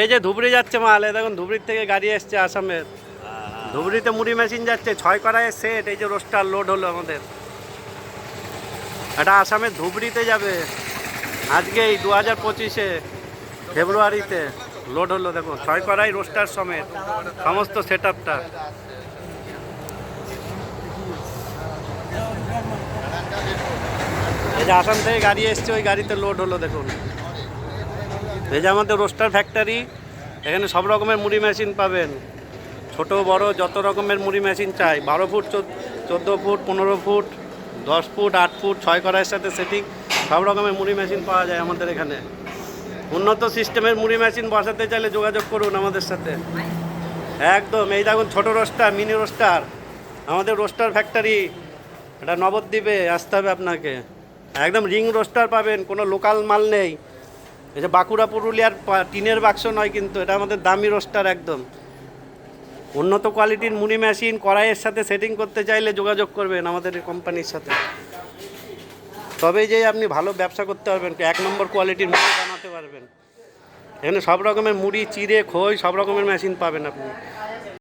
এই যে ধুবড়ি যাচ্ছে মাল দেখুন ধুবড়ির থেকে গাড়ি এসছে আসামের। ধুবড়িতে মুড়ি মেশিন যাচ্ছে ছয় কড়াইয়ের সেট এই যে রোস্টার লোড হলো আমাদের। এটা আসামের ধুবড়িতে যাবে। আজকে এই দু হাজার পঁচিশে ফেব্রুয়ারিতে লোড হলো দেখুন ছয় কড়াই রোস্টার সমেত সমস্ত সেট আপটা এই যে আসাম থেকে গাড়ি এসছে ওই গাড়িতে লোড হলো দেখুন। এই যে আমাদের রোস্টার ফ্যাক্টরি, এখানে সব রকমের মুড়ি মেশিন পাবেন। ছোট, বড়, যত রকমের মুড়ি মেশিন চাই, বারো ফুট, চোদ্দ ফুট, পনেরো ফুট, দশ ফুট, আট ফুট, ছয় করার সাথে সেটিং সব রকমের মুড়ি মেশিন পাওয়া যায় আমাদের এখানে। উন্নত সিস্টেমের মুড়ি মেশিন বসাতে চাইলে যোগাযোগ করুন আমাদের সাথে। একদম, এই দেখুন ছোটো রোস্টার, মিনি রোস্টার। আমাদের রোস্টার ফ্যাক্টরি, এটা নবদ্বীপে আসতে হবে আপনাকে। একদম রিং রোস্টার পাবেন, কোনো লোকাল মাল নেই। এই যে বাঁকুড়া পুরুলিয়ার টিনের বাক্স নয় কিন্তু এটা আমাদের দামি রোস্টার একদম। উন্নত কোয়ালিটির মুড়ি মেশিন, কড়াইয়ের সাথে সেটিং করতে চাইলে যোগাযোগ করবেন আমাদের কোম্পানির সাথে। তবেই যে আপনি ভালো ব্যবসা করতে পারবেন, এক নম্বর কোয়ালিটির মুড়ি বানাতে পারবেন। এখানে সব রকমের মুড়ি, চিড়ে, খই, সব রকমের মেশিন পাবেন আপনি।